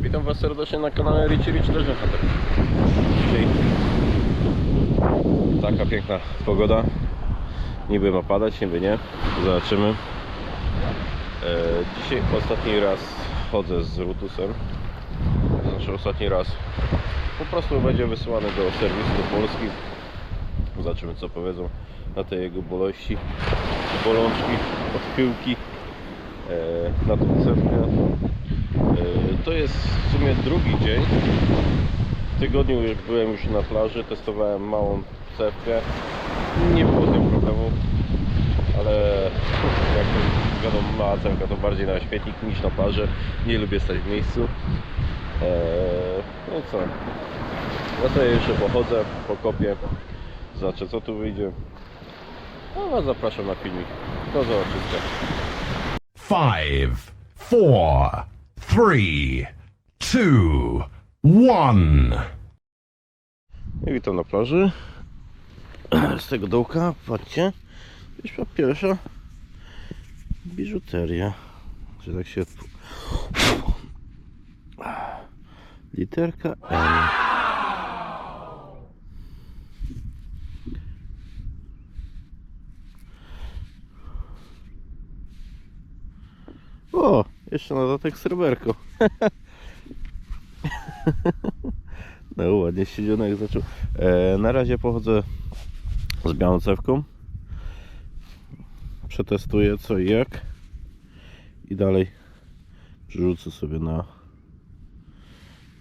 Witam Was serdecznie na kanale Richie Rich Hunter. Dzisiaj taka piękna pogoda. Niby ma padać, niby nie. Zobaczymy. E, dzisiaj ostatni raz chodzę z Rutusem. Znaczy ostatni raz. Po prostu będzie wysyłany do serwisu do Polski. Zobaczymy co powiedzą na te jego boleści, bolączki, odchyłki e, na tą cewkę. To jest w sumie drugi dzień. W tygodniu już byłem już na plaży, testowałem małą cewkę. Nie było z nią problemu, ale jak to wiadomo mała cewka to bardziej na śmietnik niż na plaży. Nie lubię stać w miejscu. Eee, no co? Ja sobie jeszcze pochodzę, pokopię, zobaczę co tu wyjdzie. No, a zapraszam na filmik. Do zobaczenia. Five, four, three, two, one. I witam na plaży. Z tego dołka, patrzcie, wyszła pierwsza biżuteria. Że tak się... Literka. O, jeszcze na dodatek sreberko. No ładnie siedziony jak zaczął. E, na razie pochodzę z białą cewką. Przetestuję co i jak. I dalej przerzucę sobie na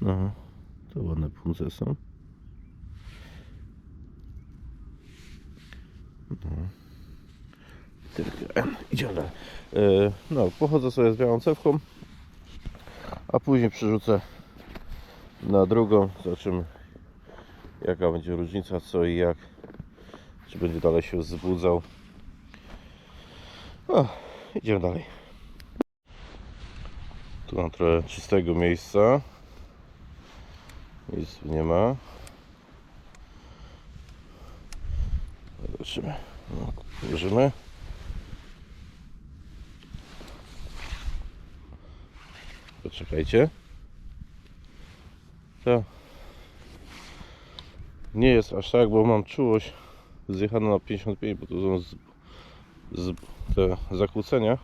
no, to ładne punce są. No. Tylko. Idziemy dalej. E, no, pochodzę sobie z białą cewką, a później przerzucę na drugą. Zobaczymy jaka będzie różnica, co i jak. Czy będzie dalej się wzbudzał. O, idziemy dalej. Tu mam trochę czystego miejsca. Nic nie ma. Zobaczymy. No, Włożymy. Poczekajcie. To nie jest aż tak, bo mam czułość zjechana na 55, bo to są z, z, te zakłócenia.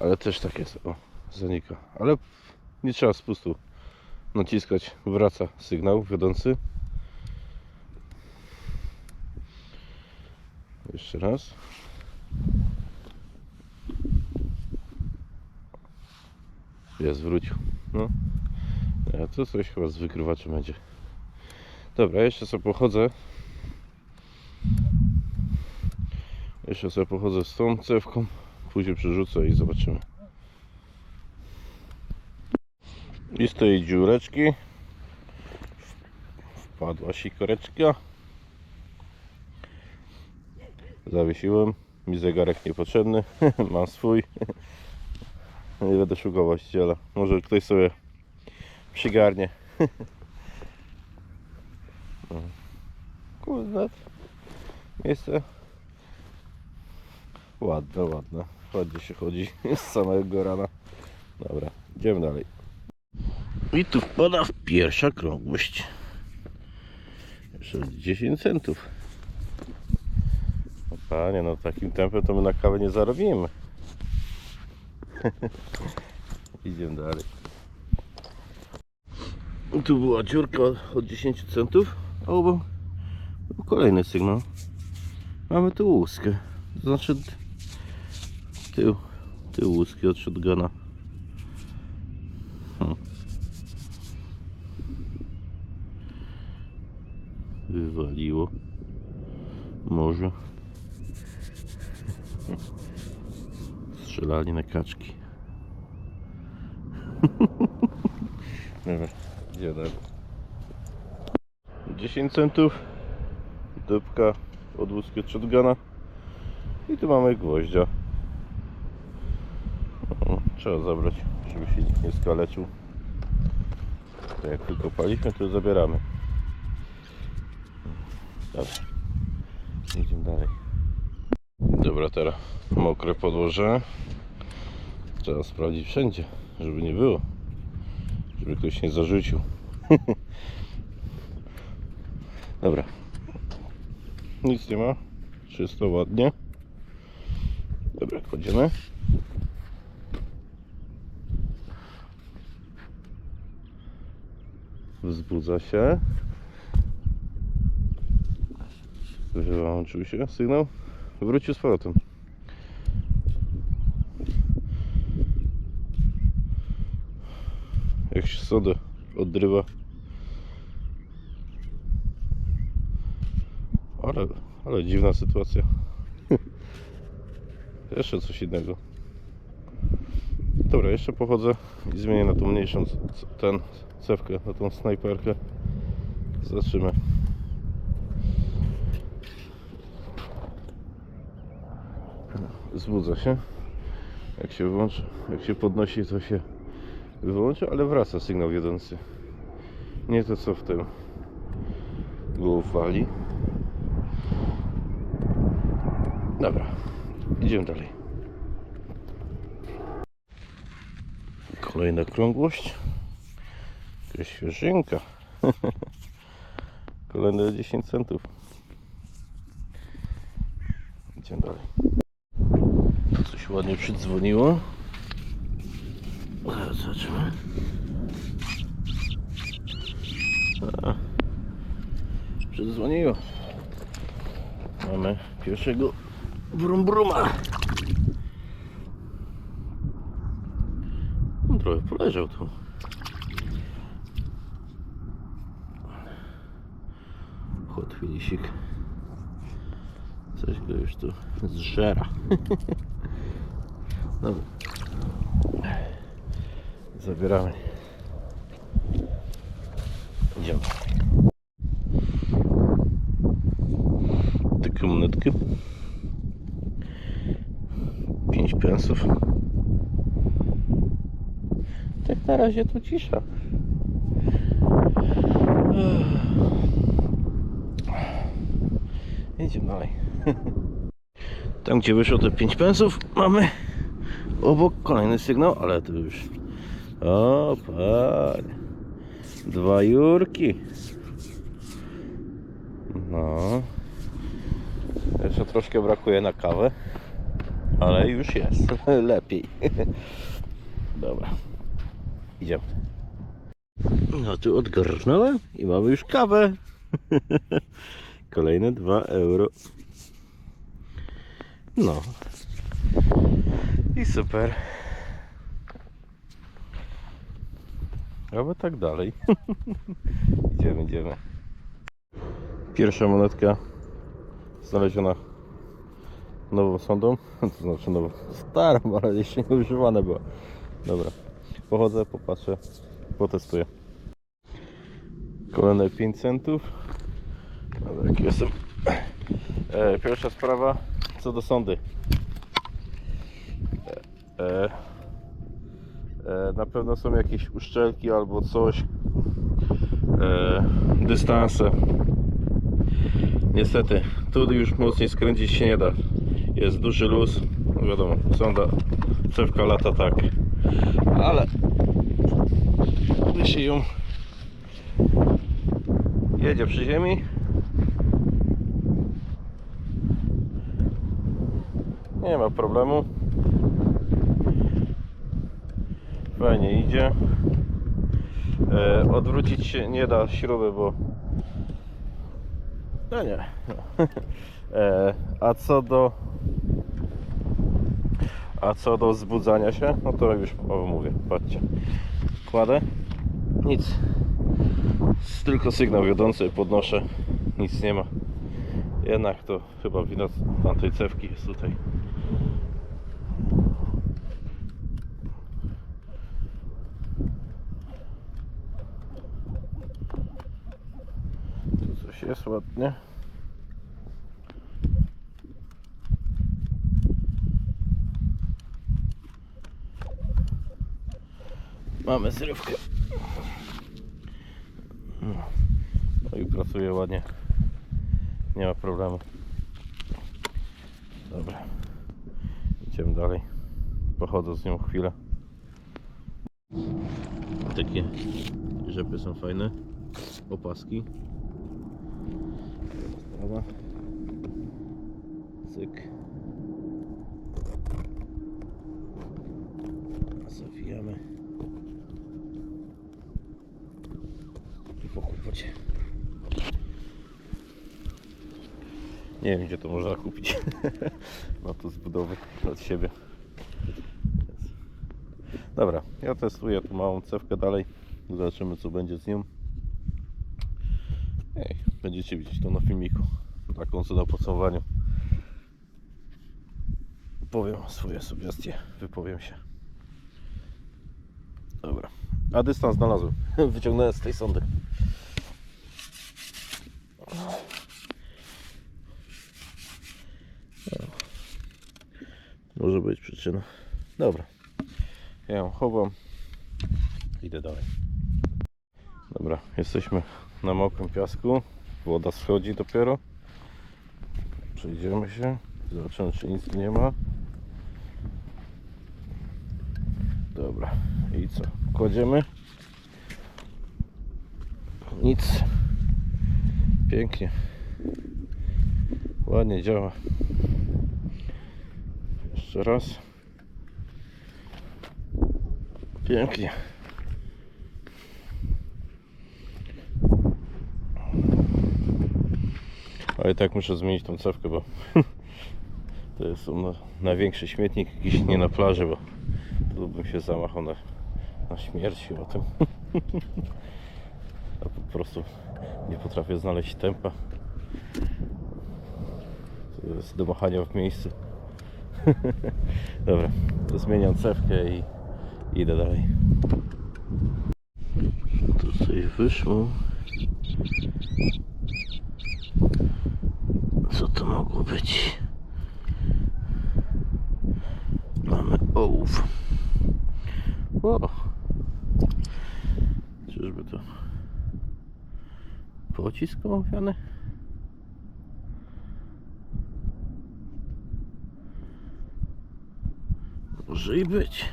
Ale też tak jest, o, zanika. Ale nie trzeba spustu naciskać, wraca sygnał wiodący. Jeszcze raz. Jest, wrócił. No. A tu coś chyba z wykrywaczem będzie. Dobra, jeszcze sobie pochodzę. Jeszcze sobie pochodzę z tą cewką. Później przerzucę i zobaczymy. I z tej dziureczki wpadła sikoreczka. Zawiesiłem. Mi zegarek niepotrzebny. Mam swój. Nie będę szukał właściciela. Może ktoś sobie przygarnie. No. Kurde. Miejsce. Ładne, ładne. Ładnie się chodzi z samego rana. Dobra, idziemy dalej. I tu wpada w pierwsza krągłość. Jeszcze 10 centów. Panie, no takim tempem to my na kawę nie zarobimy. Idziemy dalej. Tu była dziurka od 10 centów, a obok był kolejny sygnał. Mamy tu łuskę. To znaczy tył, tył łuski od shotguna. Hmm. Wywaliło. Może. Strzelali na kaczki. Dobra, gdzie dalej? 10 centów. Dupka od łuski od shotguna. I tu mamy gwoździa. Trzeba zabrać, żeby się nikt nie skaleczył. To jak wykopaliśmy, to zabieramy. Dobra. Idziemy dalej. Dobra, teraz mokre podłoże. Trzeba sprawdzić wszędzie, żeby nie było. Żeby ktoś nie zarzucił. Dobra. Nic nie ma. Czysto, ładnie. Dobra, kładziemy. Wzbudza się. Wyłączył się sygnał. Wrócił z powrotem. Jak się sodę odrywa. Ale, ale dziwna sytuacja. jeszcze coś innego. Dobra, jeszcze pochodzę i zmienię na tą mniejszą ten cewkę, na tą snajperkę. Zobaczymy. Zbudza się. Jak się wyłączy, jak się podnosi, to się wyłączy, ale wraca sygnał wiodący. Nie to co w tym było wali. Dobra, idziemy dalej. Kolejna krągłość. Jakaś świeżynka. Kolejne 10 centów. Idziemy dalej. Coś ładnie przydzwoniło. Zaraz Zobaczymy. A, Przydzwoniło. Mamy pierwszego brumbruma. On trochę poleżał tu. Chłotwilisik. Coś go już tu zżera. Dobra. Zabieramy. Idziemy. Takie monetki. 5 pensów. Tak na razie tu cisza. Idziemy dalej. Tam gdzie wyszło te 5 pensów mamy obok kolejny sygnał, ale to już o panie. Dwa jurki. No. Jeszcze troszkę brakuje na kawę ale już jest. Lepiej. Dobra. Idziemy. No tu odgarnąłem i mamy już kawę. Kolejne 2 euro. No i super. Aby tak dalej. idziemy, idziemy. Pierwsza monetka znaleziona nową sondą. To znaczy nową, starą, ale jeszcze nie używana była. Dobra. Pochodzę, popatrzę, potestuję. Kolejne 5 centów. Dobra, jak jestem. E, pierwsza sprawa co do sondy. E, e, na pewno są jakieś uszczelki albo coś. E, dystanse. Niestety, tu już mocniej skręcić się nie da. Jest duży luz. No wiadomo, sonda, cewka lata tak. Ale gdy się ją jedzie przy ziemi, nie ma problemu. Fajnie idzie. E, odwrócić się nie da śruby, bo. No nie. E, a co do. A co do zbudzania się, no to już mówię, patrzcie. Kładę. Nic. Tylko sygnał wiodący podnoszę. Nic nie ma. Jednak to chyba wina tamtej cewki jest tutaj. Tu coś jest ładnie. Mamy zrywkę. No i pracuje ładnie. Nie ma problemu. Dobra. Idziemy dalej. Pochodzę z nią chwilę. Takie rzepy są fajne. Opaski. Sprawa. Cyk. Zawijamy. I po kłopocie. Nie wiem gdzie to można kupić. Mam tu z budowy od siebie. Dobra, ja testuję tu małą cewkę dalej. Zobaczymy co będzie z nią. Ej, będziecie widzieć to na filmiku. Taką co na podsumowaniu. Powiem swoje sugestie, wypowiem się. Dobra. A dystans znalazłem. Wyciągnąłem z tej sondy. Może być przyczyna. Dobra. Ja ją chowam. Idę dalej. Dobra, jesteśmy na mokrym piasku. Woda schodzi dopiero. Przejdziemy się. Zobaczymy, czy nic nie ma. Dobra. I co? Kładziemy. Nic. Pięknie. Ładnie działa. Jeszcze raz. Pięknie. Ale tak muszę zmienić tą cewkę, bo to jest no, największy śmietnik jakiś nie na plaży, bo tu bym się zamachał na, na śmierć o tym. Po prostu nie potrafię znaleźć tempa. To jest do machania w miejscu. Dobra, to zmieniam cewkę i idę dalej. Tutaj wyszło. Mogło być? Mamy ołów. O! Czyżby to pocisk ołowiany? Może i być.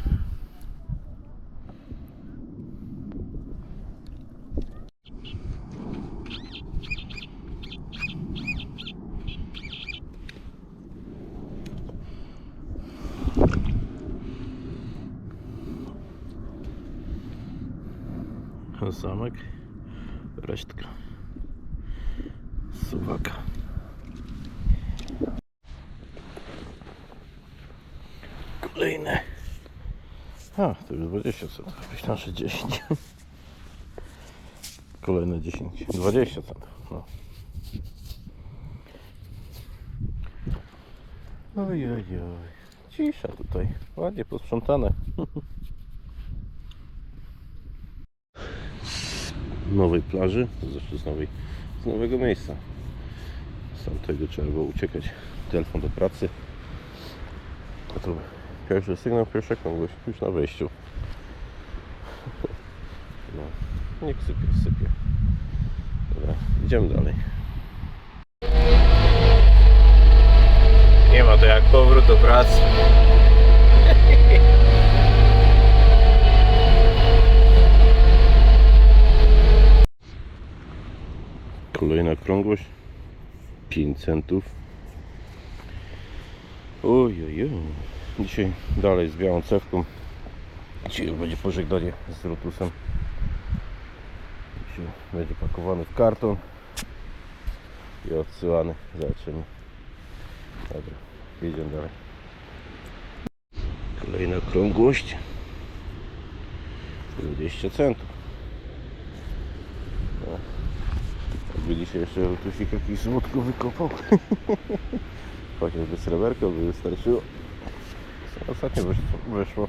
Zamek, resztka suwaka. Kolejne. A, to już 20 centów. Myślałem, że 10. Kolejne 10. 20 centów. No. Oj, oj, oj. Cisza tutaj. Ładnie posprzątane. nowej plaży, zresztą z, nowej, z nowego miejsca. Z tamtego trzeba było uciekać. Telefon do pracy. A tu pierwszy sygnał, pierwsza krągłość już na wejściu. No, niech sypie, sypie. Dobra, idziemy dalej. Nie ma to jak powrót do pracy. Kolejna krągłość. 5 centów. Oj, oj, oj. Dzisiaj dalej z białą cewką. Dzisiaj już będzie pożegnanie z Rotusem. Dzisiaj będzie pakowany w karton i odsyłany. Zobaczymy. Dobra, idziemy dalej. Kolejna krągłość. 20 centów. No. Jakby dzisiaj jeszcze Rotusik jakiś złotko wykopał. Chociażby sreberko by wystarczyło. Co Ostatnio wyszło. wyszło.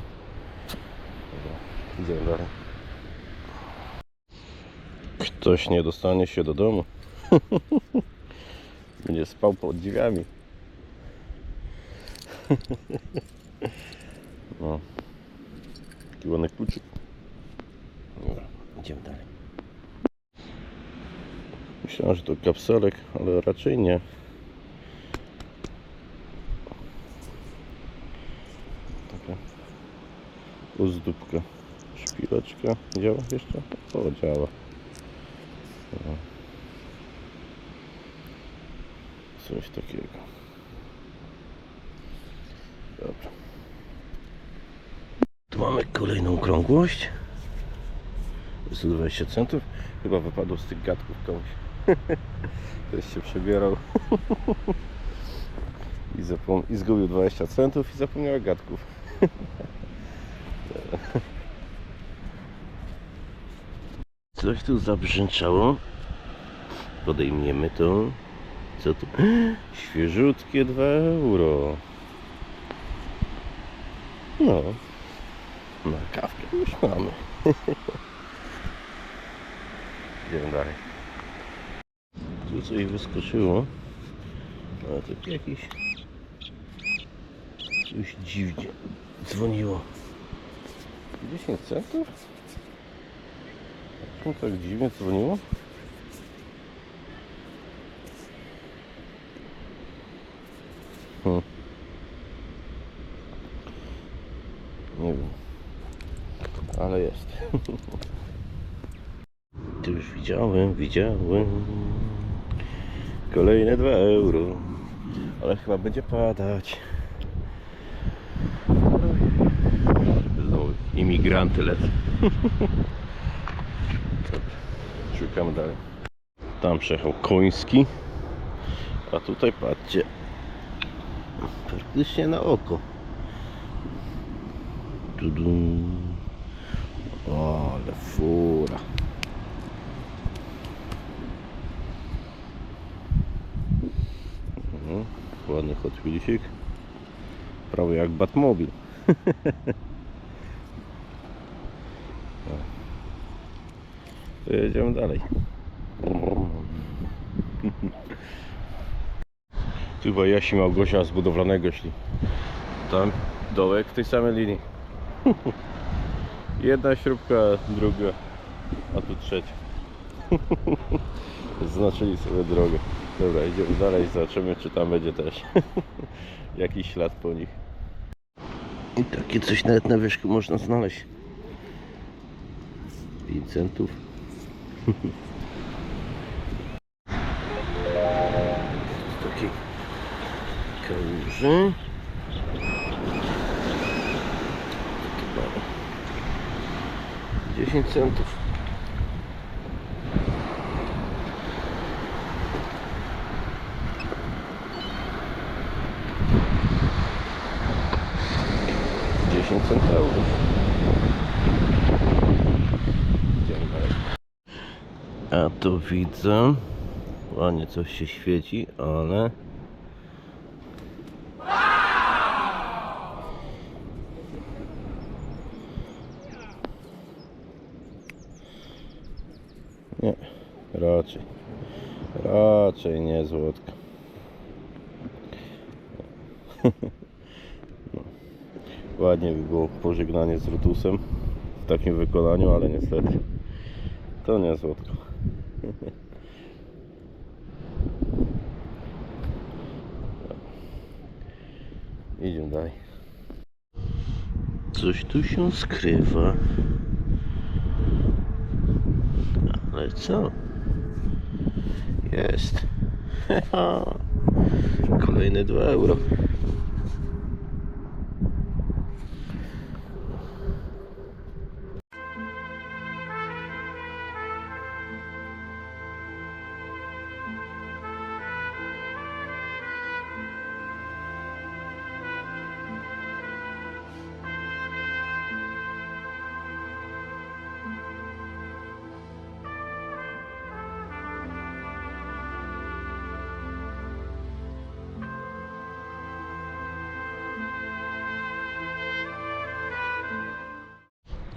Dobra, idziemy dalej. Ktoś nie dostanie się do domu. Będzie spał pod drzwiami. No. Taki ładny kluczyk. Dobra, idziemy dalej. Myślałem, że to kapselek, ale raczej nie. Taka Uzdóbka. Szpileczka. Działa jeszcze? O, działa. No. Coś takiego. Dobra. Tu mamy kolejną okrągłość. 120 centów. Chyba wypadło z tych gadków komuś. Ktoś się przebierał. I, zapom- I zgubił 20 centów i zapomniał gadków. Coś tu zabrzęczało. Podejmiemy to. Co tu? Świeżutkie 2 euro. No. Na kawkę już mamy. Idziemy dalej. Tu coś wyskoczyło. Ale to jakiś... Coś dziwnie dzwoniło. 10 centów? Czemu tak dziwnie dzwoniło? Hmm. Nie wiem. Ale jest. Tu już widziałem, widziałem. Kolejne 2 euro. Ale chyba będzie padać. Znowu imigranty lecą. Szukamy dalej. Tam przejechał koński. A tutaj patrzcie. Praktycznie na oko. Tudum. O, ale fura. Mhm, Ładny Hot Wheelsik. Prawie jak Batmobil. To jedziemy dalej. Tu chyba Jasi Małgosia z budowlanego szli. Tam dołek w tej samej linii. Jedna śrubka, druga, a tu trzecia. Znaczyli sobie drogę. Dobra, idziemy dalej, zobaczymy czy tam będzie też jakiś ślad po nich. I takie coś nawet na wierzchu można znaleźć. 5 centów. Z takiej kałuży. 10 centów. Dziesięć centów. Idziemy dalej. Tu widzę. Ładnie coś się świeci, ale. Nie, raczej. Raczej nie złotka. No. Ładnie by było pożegnanie z Rutusem w takim wykonaniu, ale niestety to nie złotko. Dalej. Coś tu się skrywa. Ale co? Jest. Kolejne 2 euro.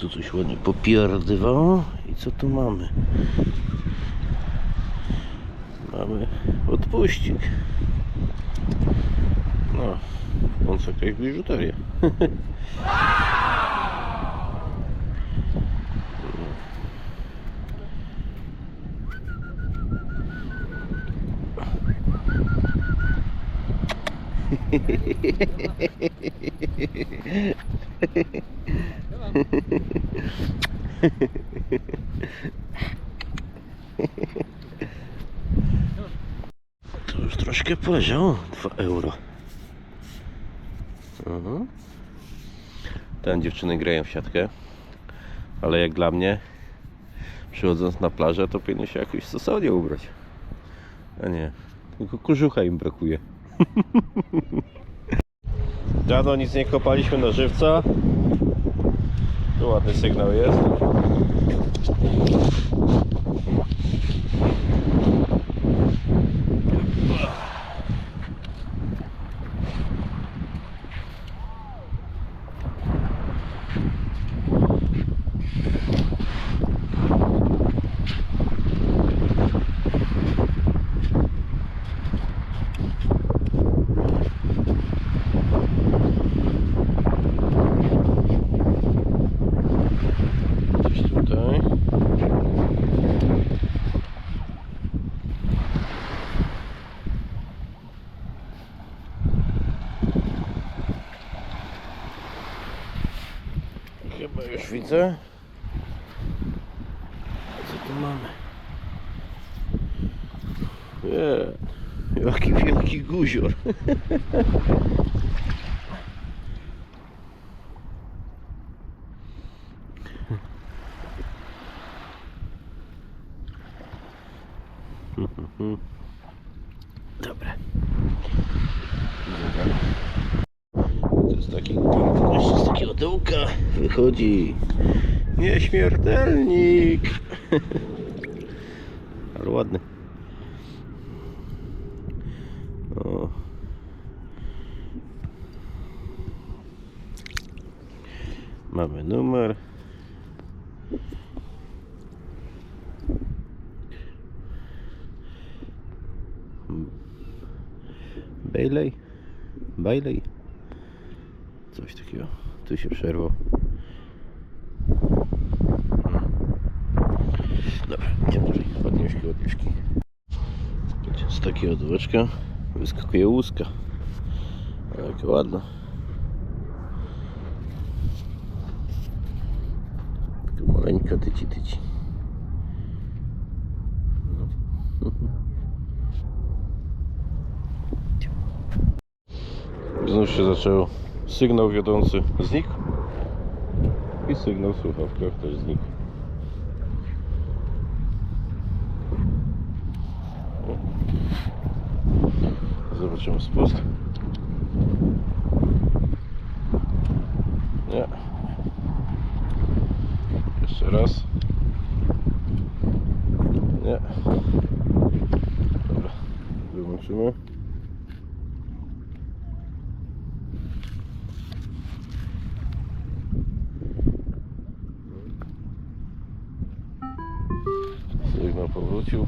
Tu coś ładnie popierdywało. I co tu mamy? Mamy odpuścik. No, on co jakaś biżuteria. To troszkę poleżało. 2 euro. Mhm. Ten dziewczyny grają w siatkę. Ale jak dla mnie, przychodząc na plażę, to powinno się jakoś stosownie ubrać. A nie, tylko kurzucha im brakuje. Dawno nic nie kopaliśmy na żywca. Tu ładny sygnał jest. Gdzieś tutaj. Widzę. Co tu mamy? Nie, jaki wielki guzior. Dobra. Dobra. To jest taki gość z takiego dołka wychodzi nieśmiertelnik. Ale ładny. O. Mamy numer. Bailey? Bailey? Coś takiego. Tu się przerwał. Dobra, idziemy dalej. Ładniuśki, ładniuśki. Z takiego dołeczka wyskakuje łuska. Jaka ładna. Taka maleńka tyci tyci. No. Znów się zaczął sygnał wiodący znikł i sygnał w słuchawkach też znikł. Zobaczymy spust. Nie. Jeszcze raz. Nie. Dobra. Wyłączymy. Sygnał powrócił.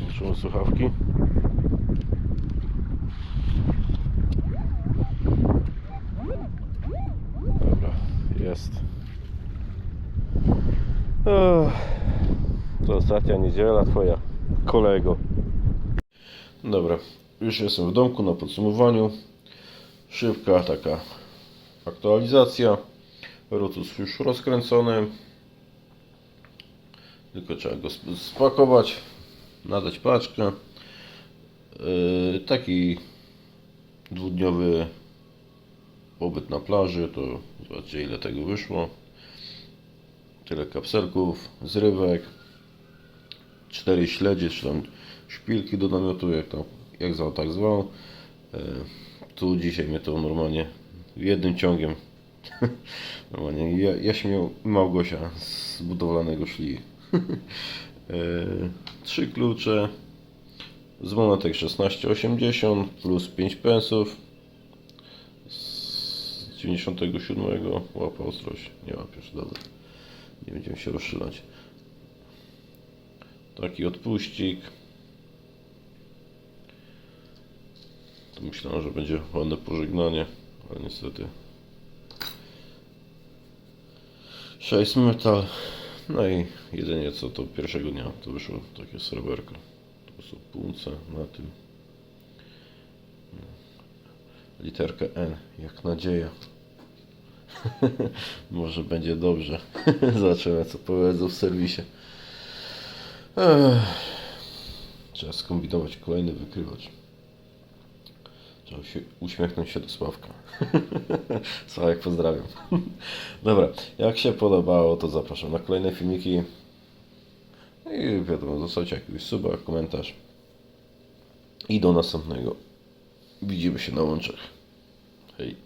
Włączymy słuchawki. Dobra, jest. To ostatnia niedziela twoja, kolego. Dobra, już jestem w domku na podsumowaniu. Szybka taka aktualizacja. Rotus już rozkręcony. Tylko trzeba go sp- spakować, nadać paczkę. Yy, taki dwudniowy pobyt na plaży, to zobaczcie ile tego wyszło. Tyle kapselków, zrywek, cztery śledzie, czy tam szpilki do namiotu, jak tam, jak zwał, tak zwał. Yy, tu dzisiaj mnie to normalnie jednym ciągiem. Normalnie ja, Jaśmią i Małgosia z budowlanego szli. E, trzy klucze z monetek 16,80 plus 5 pensów. Z 97 łapa ostrość. Nie łapiesz, dobra nie będziemy się rozszylać taki odpuścik. To myślałem, że będzie ładne pożegnanie ale niestety 6 metal No i jedynie co to pierwszego dnia to wyszło takie sreberko. To są punce na tym. Literkę N, jak nadzieja. Może będzie dobrze. Zobaczymy co powiedzą w serwisie. Ech. Trzeba skombinować kolejny wykrywacz. Trzeba się uśmiechnąć się do Sławka. Sławek pozdrawiam. Dobra, jak się podobało, to zapraszam na kolejne filmiki. I wiadomo, zostawcie jakiegoś suba, komentarz. I do następnego. Widzimy się na łączach. Hej.